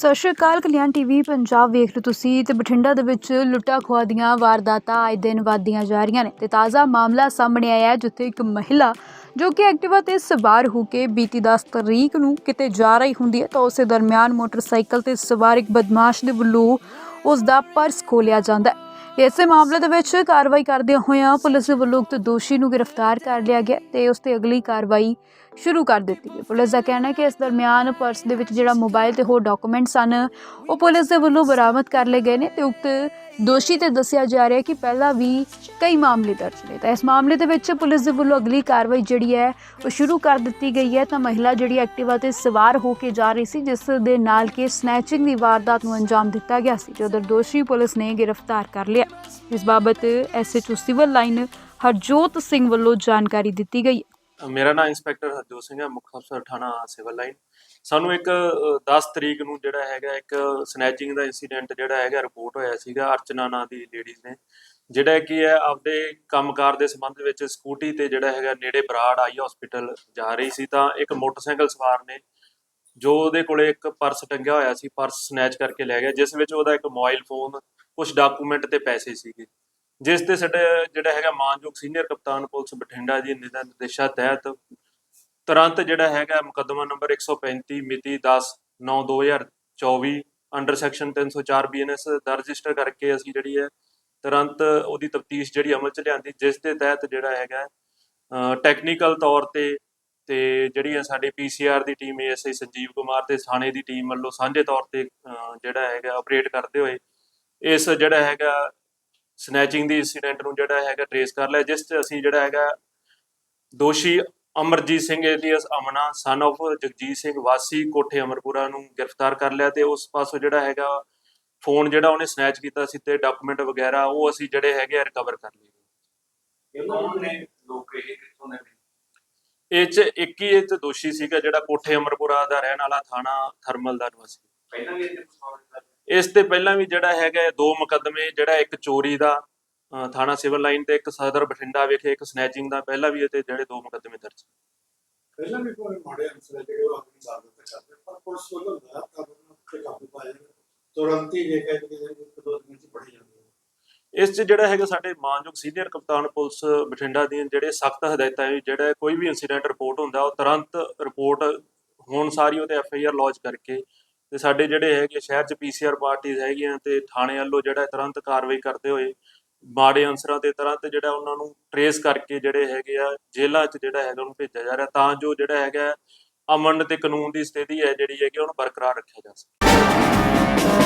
ਸਤਿ ਸ਼੍ਰੀ ਅਕਾਲ, ਕਲਿਆਣ ਟੀਵੀ ਪੰਜਾਬ ਵੇਖ ਰਹੇ ਤੁਸੀਂ ਤੇ ਬਠਿੰਡਾ ਦੇ ਵਿੱਚ ਲੁੱਟਾ ਖੋਹਾਂ ਦੀਆਂ ਵਾਰਦਾਤਾਂ ਆਏ ਦਿਨ ਵਧਦੀਆਂ ਜਾ ਰਹੀਆਂ ਨੇ ਤੇ ਤਾਜ਼ਾ ਮਾਮਲਾ ਸਾਹਮਣੇ ਆਇਆ ਹੈ, ਜਿੱਥੇ ਇੱਕ ਮਹਿਲਾ ਜੋ ਕਿ ਐਕਟਿਵਾ ਤੇ ਸਵਾਰ ਹੋ ਕੇ ਬੀਤੀ 10 ਤਰੀਕ ਨੂੰ ਕਿਤੇ ਜਾ ਰਹੀ ਹੁੰਦੀ ਹੈ ਤਾਂ ਉਸੇ ਦਰਮਿਆਨ ਮੋਟਰਸਾਈਕਲ ਤੇ ਸਵਾਰ ਇੱਕ ਬਦਮਾਸ਼ ਦੇ ਵੱਲੋਂ ਉਸ ਦਾ ਪਰਸ ਖੋਲਿਆ ਜਾਂਦਾ ਹੈ। ਇਸੇ ਮਾਮਲੇ ਦੇ ਵਿੱਚ ਕਾਰਵਾਈ ਕਰਦਿਆਂ ਹੋਇਆਂ ਪੁਲਿਸ ਵੱਲੋਂ ਉਕਤ ਦੋਸ਼ੀ ਨੂੰ ਗ੍ਰਿਫਤਾਰ ਕਰ ਲਿਆ ਗਿਆ ਤੇ ਉਸ ਤੇ ਅਗਲੀ ਕਾਰਵਾਈ ਸ਼ੁਰੂ ਕਰ ਦਿੱਤੀ ਹੈ ਪੁਲਿਸ ਦਾ ਕਹਿਣਾ ਹੈ ਕਿ ਇਸ ਦਰਮਿਆਨ ਪਰਸ ਦੇ ਵਿੱਚ ਜਿਹੜਾ ਮੋਬਾਈਲ ਤੇ ਹੋਰ ਡਾਕੂਮੈਂਟ ਸਨ, ਉਹ ਪੁਲਿਸ ਦੇ ਵੱਲੋਂ ਬਰਾਮਦ ਕਰ ਲਏ ਗਏ ਨੇ ਤੇ ਉਕਤ ਦੋਸ਼ੀ ਤੇ ਦੱਸਿਆ ਜਾ ਰਿਹਾ ਹੈ ਕਿ ਪਹਿਲਾਂ ਵੀ ਕਈ ਮਾਮਲੇ ਦਰਜ ਨੇ। ਤਾਂ ਇਸ ਮਾਮਲੇ ਦੇ ਵਿੱਚ ਪੁਲਿਸ ਦੇ ਵੱਲੋਂ ਅਗਲੀ ਕਾਰਵਾਈ ਜਿਹੜੀ ਹੈ, ਉਹ ਸ਼ੁਰੂ ਕਰ ਦਿੱਤੀ ਗਈ ਹੈ। ਤਾਂ ਮਹਿਲਾ ਜਿਹੜੀ ਐਕਟਿਵਾ ਤੇ ਸਵਾਰ ਹੋ ਕੇ ਜਾ ਰਹੀ ਸੀ, ਜਿਸ ਦੇ ਨਾਲ ਕਿ ਸਨੈਚਿੰਗ ਦੀ ਵਾਰਦਾਤ ਨੂੰ ਅੰਜਾਮ ਦਿੱਤਾ ਗਿਆ ਸੀ ਜਦੋਂ ਦੋਸ਼ੀ ਪੁਲਿਸ ਨੇ ਗ੍ਰਿਫਤਾਰ ਕਰ ਲਿਆ। ਇਸ ਬਾਬਤ SHO civil line Harjot Singh ਵੱਲੋਂ ਜਾਣਕਾਰੀ ਦਿੱਤੀ ਗਈ ਮੇਰਾ ਨਾਮ ਇੰਸਪੈਕਟਰ ਹਰਜੋਤ ਸਿੰਘ ਹੈ ਮੁੱਖ ਅਫਸਰ ਥਾਣਾ ਸਿਵਲ ਲਾਈਨ। ਸਾਨੂੰ ਇੱਕ ਅ, 10 ਤਰੀਕ ਨੂੰ ਜਿਹੜਾ ਹੈਗਾ ਇੱਕ ਸਨੈਚਿੰਗ ਦਾ ਇਨਸੀਡੈਂਟ ਜਿਹੜਾ ਹੈਗਾ ਰਿਪੋਰਟ ਹੋਇਆ ਸੀਗਾ ਅਰਚਨਾ ਨਾਂ ਦੀ ਲੇਡੀਜ਼ ਨੇ। ਜਿਹੜਾ ਕੀ ਹੈ ਆਪਦੇ ਕੰਮਕਾਰ ਦੇ ਸੰਬੰਧ ਵਿੱਚ ਸਕੂਟੀ ਤੇ ਜਿਹੜਾ ਹੈਗਾ ਨੇੜੇ ਬਰਾੜ ਆਈ ਹਸਪੀਟਲ ਜਾ ਰਹੀ ਸੀ ਤਾਂ ਇੱਕ ਮੋਟਰਸਾਈਕਲ ਸਵਾਰ ਨੇ ਜੋ ਉਹਦੇ ਕੋਲੇ ਇੱਕ ਪਰਸ ਟੰਗਿਆ ਹੋਇਆ ਸੀ ਪਰਸ ਸਨੈਚ ਕਰਕੇ ਲੈ ਗਿਆ ਜਿਸ ਵਿੱਚ ਉਹਦਾ ਇੱਕ ਮੋਬਾਈਲ ਫੋਨ ਕੁਝ ਡਾਕੂਮੈਂਟ ਤੇ ਪੈਸੇ ਸੀਗੇ। ਜਿਸ ਤੇ ਸਾਡੇ ਜਿਹੜਾ ਹੈਗਾ ਮਾਨਯੋਗ ਸੀਨੀਅਰ ਕਪਤਾਨ ਪੁਲਿਸ ਬਠਿੰਡਾ ਜੀ ਨਿਦਾ ਨਿਰਦੇਸ਼ਾ ਤਹਿਤ ਤੁਰੰਤ ਜਿਹੜਾ ਹੈਗਾ ਮੁਕੱਦਮਾ ਨੰਬਰ 135 ਮਿਤੀ 10 9 2024 ਅੰਡਰ ਸੈਕਸ਼ਨ 304 ਬੀਐਨਐਸ ਦਾ ਰਜਿਸਟਰ ਕਰਕੇ ਅਸੀਂ ਜਿਹੜੀ ਹੈ ਤੁਰੰਤ ਉਹਦੀ ਤਫਤੀਸ਼ ਜਿਹੜੀ ਅਮਲ ਚ ਲਿਆਂਦੀ, ਜਿਸ ਦੇ ਤਹਿਤ ਜਿਹੜਾ ਹੈਗਾ ਟੈਕਨੀਕਲ ਤੌਰ ਤੇ ਤੇ ਜਿਹੜੀ ਹੈ ਸਾਡੀ ਪੀਸੀਆਰ ਦੀ ਟੀਮ ਐਸਆਈ ਸੰਜੀਵ ਕੁਮਾਰ ਤੇ ਥਾਣੇ ਦੀ ਟੀਮ ਵੱਲੋਂ ਸਾਂਝੇ ਤੌਰ ਤੇ ਜਿਹੜਾ ਹੈਗਾ ਆਪਰੇਟ ਕਰਦੇ ਹੋਏ, ਇਸ ਜਿਹੜਾ ਹੈਗਾ ਸਨੈਚਿੰਗ ਦੀ ਇਨਸੀਡੈਂਟ ਨੂੰ ਜਿਹੜਾ ਹੈਗਾ ਟ੍ਰੇਸ ਕਰ ਲਿਆ ਜਿਸ 'ਚ ਅਸੀਂ ਜਿਹੜਾ ਹੈਗਾ ਦੋਸ਼ੀ Amarjeet Singh alias Amna son of Jagjit Singh ਵਾਸੀ ਕੋਠੇ ਅਮਰਪੁਰਾ ਨੂੰ ਗ੍ਰਿਫਤਾਰ ਕਰ ਲਿਆ ਤੇ ਉਸ ਪਾਸੋਂ ਜਿਹੜਾ ਹੈਗਾ ਫੋਨ ਜਿਹੜਾ ਉਹਨੇ ਸਨੈਚ ਕੀਤਾ ਸੀ ਤੇ ਡਾਕੂਮੈਂਟ ਵਗੈਰਾ ਉਹ ਅਸੀਂ ਜਿਹੜੇ ਹੈਗੇ ਆ ਰਿਕਵਰ ਕਰ ਲਏ। ਇਹ ਕੌਣ ਨੇ ਲੋਕ ਇਹ ਕਿੱਥੋਂ ਦੇ ਨੇ? ਇਹ 'ਚ ਇੱਕ ਹੀ ਇਹ 'ਚ ਦੋਸ਼ੀ ਸੀਗਾ ਜਿਹੜਾ ਕੋਠੇ ਅਮਰਪੁਰਾ ਦਾ ਰਹਿਣ ਵਾਲਾ ਥਾਣਾ ਥਰਮਲ ਦਾ ਨਿਵਾਸੀ। ਪਹਿਲਾਂ ਵੀ ਇੱਥੇ ਇਸ ਤੇ ਪਹਿਲਾਂ ਵੀ ਜਿਹੜਾ ਹੈਗਾ ਦੋ ਮੁਕੱਦਮੇ ਜਿਹੜਾ ਇੱਕ ਚੋਰੀ ਦਾ ਥਾਣਾ ਸਿਵਲ ਲਾਈਨ ਤੇ ਇੱਕ ਸਦਰ ਬਠਿੰਡਾ ਵਿਖੇ ਇੱਕ ਸਨੈਚਿੰਗ ਦਾ ਪਹਿਲਾਂ ਵੀ ਇਹ ਤੇ ਜਿਹੜੇ ਦੋ ਮੁਕੱਦਮੇ ਦਰਜ। ਪਹਿਲਾਂ ਵੀ ਕੋਈ ਮਾੜੇ ਅਨਸਰ ਹੈ ਜਿਹੜੇ ਉਹ ਆਪਣੀ ਵਾਰਦਾਤ ਕਰਦੇ ਪਰ ਪੁਲਿਸ ਵੱਲੋਂ ਲਗਾਤਾਰ ਕਾਬੂ ਤੇ ਕਾਬੂ ਪਾਇਆ ਜਾਂਦਾ ਤੁਰੰਤ ਹੀ ਜੇ ਕਹਿੰਦੇ ਕਿ ਇੱਕ ਦੋ ਦਿਨ ਚ ਪੜੀ ਜਾਂਦੀ ਹੈ। ਇਸ 'ਚ ਜਿਹੜਾ ਹੈਗਾ ਸਾਡੇ ਮਾਨਯੋਗ ਸੀਨੀਅਰ ਕਪਤਾਨ ਪੁਲਿਸ ਬਠਿੰਡਾ ਦੀਆਂ ਜਿਹੜੇ ਸਖਤ ਹਦਾਇਤਾਂ ਹੈ ਜਿਹੜਾ ਕੋਈ ਵੀ ਇਨਸੀਡੈਂਟ ਰਿਪੋਰਟ ਹੁੰਦਾ ਉਹ ਤੁਰੰਤ ਰਿਪੋਰਟ ਹੋਣ ਸਾਰੀ ਉਹਤੇ ਐਫ ਆਈ ਆਰ ਲੌਂਚ ਕਰਕੇ ਤੇ ਸਾਡੇ ਜਿਹੜੇ ਹੈਗੇ ਸ਼ਹਿਰ 'ਚ ਪੀਸੀਆਰ ਪਾਰਟੀਆਂ ਹੈਗੀਆਂ ਤੇ ਥਾਣੇ ਵੱਲੋਂ ਜਿਹੜਾ ਤੁਰੰਤ ਕਾਰਵਾਈ ਕਰਦੇ ਹੋਏ ਮਾੜੇ ਅਨਸਰਾਂ ਤੇ ਤੁਰੰਤ ਜਿਹੜਾ ਉਹਨਾਂ ਨੂੰ ਟਰੇਸ ਕਰਕੇ ਜਿਹੜੇ ਹੈਗੇ ਆ ਜੇਲ੍ਹਾਂ 'ਚ ਜਿਹੜਾ ਹੈਗਾ ਉਹਨੂੰ ਭੇਜਿਆ ਜਾ ਰਿਹਾ ਤਾਂ ਜੋ ਜਿਹੜਾ ਹੈਗਾ ਅਮਨ ਤੇ ਕਾਨੂੰਨ ਦੀ ਸਥਿਤੀ ਹੈ ਜਿਹੜੀ ਹੈਗੀ ਉਹਨੂੰ ਬਰਕਰਾਰ ਰੱਖਿਆ ਜਾ ਸਕੇ।